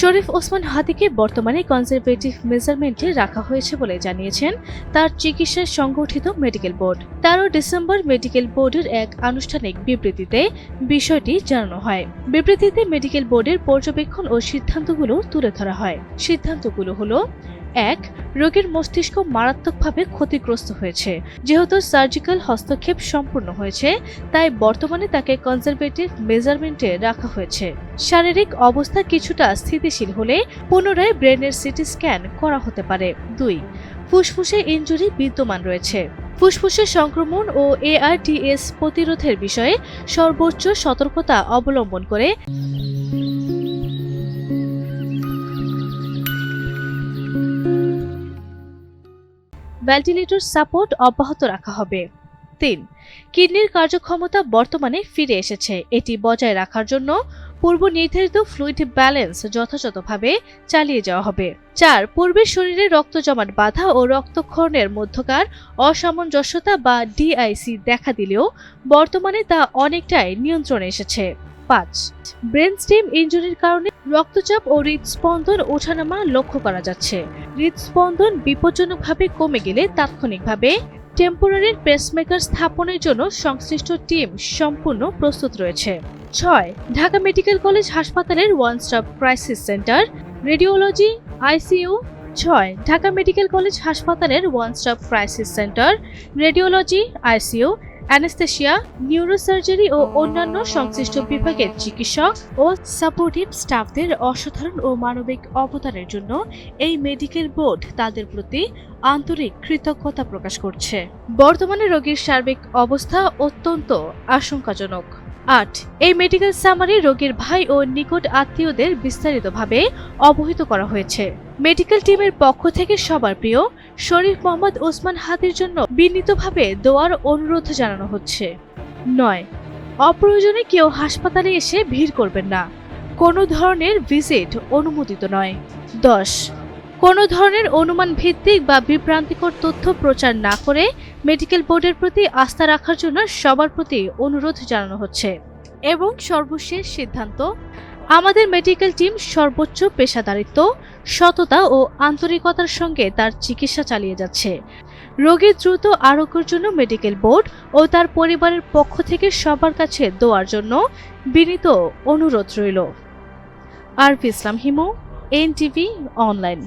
শরীফ ওসমান হাদিকে বর্তমানে কনজারভেটিভ মেজারমেন্টে রাখা হয়েছে বলে জানিয়েছেন তার চিকিৎসায় সংগঠিত মেডিকেল বোর্ড তেরো ডিসেম্বর মেডিকেল বোর্ডের এক আনুষ্ঠানিক বিবৃতিতে বিষয়টি জানানো হয়। বিবৃতিতে মেডিকেল বোর্ডের পর্যবেক্ষণ ও সিদ্ধান্তগুলো তুলে ধরা হয়। সিদ্ধান্তগুলো হলো এক, রোগীর মস্তিষ্ক মারাত্মকভাবে ক্ষতিগ্রস্ত হয়েছে। যেহেতু সার্জিক্যাল হস্তক্ষেপ সম্পূর্ণ হয়েছে, তাই বর্তমানে তাকে কনজারভেটিভ মেজারমেন্টে রাখা হয়েছে। শারীরিক অবস্থা কিছুটা স্থিতিশীল হলে পুনরায় ব্রেনের সিটি স্ক্যান করা হতে পারে। দুই, ফুসফুসে ইনজুরি বিদ্যমান রয়েছে। ফুসফুসের সংক্রমণ ও এআরটিএস প্রতিরোধের বিষয়ে সর্বোচ্চ সতর্কতা অবলম্বন করে ভেন্টিলেটর সাপোর্ট অব্যাহত রাখা হবে। তিন, কিডনির কার্যক্ষমতা বর্তমানে ফিরে এসেছে। এটি বজায় রাখার জন্য পূর্ব নির্ধারিত ফ্লুইড ব্যালেন্স যথাযথভাবে চালিয়ে যাওয়া হবে। চার পূর্বের শরীরে রক্ত জমাট বাধা ও রক্তক্ষরণের মধ্যকার অসামঞ্জস্যতা বা ডিআইসি দেখা দিলেও বর্তমানে তা অনেকটাই নিয়ন্ত্রণে এসেছে। পাঁচ। ব্রেন স্টেম ইনজুরির কারণে রক্তচাপ ও হৃদস্পন্দন ওঠানামা লক্ষ্য করা যাচ্ছে। হৃদস্পন্দন বিপজ্জনকভাবে কমে গেলে তাৎক্ষণিকভাবে টেম্পোরারি পেসমেকার স্থাপনের জন্য সংশ্লিষ্ট টিম সম্পূর্ণ প্রস্তুত রয়েছে। ছয়। ঢাকা মেডিকেল কলেজ হাসপাতালের one stop crisis centre, radiology, ICU. ছয়। ঢাকা মেডিকেল কলেজ হাসপাতালের one stop crisis centre, radiology, ICU. Anaesthesia, neurosurgery ও অন্যান্য সংশ্লিষ্ট বিভাগের চিকিৎসক ও সাপোর্টিভ স্টাফদের অসাধারণ ও মানবিক অবদানের জন্য এই মেডিকেল বোর্ড তাদের প্রতি আন্তরিক কৃতজ্ঞতা প্রকাশ করছে। বর্তমানে রোগীর সার্বিক অবস্থা অত্যন্ত আশঙ্কাজনক। আট, এই মেডিকেল সামারি রোগীর ভাই ও নিকট আত্মীয়দের বিস্তারিতভাবে অবহিত করা হয়েছে। মেডিকেল টিমের পক্ষ থেকে সবার প্রিয়, শরীফ মোহাম্মদ ওসমান হাদির জন্য বিনীতভাবে দোয়ার অনুরোধ জানানো হচ্ছে। নয়, অপ্রয়োজনে কেউ হাসপাতালে এসে ভিড় করবেন না। কোনো ধরনের ভিজিট অনুমোদিত নয়। দশ কোনো ধরনের অনুমান ভিত্তিক বা বিভ্রান্তিকর তথ্য প্রচার না করে মেডিকেল বোর্ডের প্রতি আস্থা রাখার জন্য সবার প্রতি অনুরোধ জানানো হচ্ছে। এবং সর্বশেষ সিদ্ধান্ত, আমাদের মেডিকেল টিম সর্বোচ্চ পেশাদারিত্ব, সততা ও আন্তরিকতার সঙ্গে তার চিকিৎসা চালিয়ে যাচ্ছে। রোগীর দ্রুত আরোগ্যের জন্য মেডিকেল বোর্ড ও তার পরিবারের পক্ষ থেকে সবার কাছে দোয়ার জন্য বিনীত অনুরোধ রইল। Arfi Islam Himu, NTV online.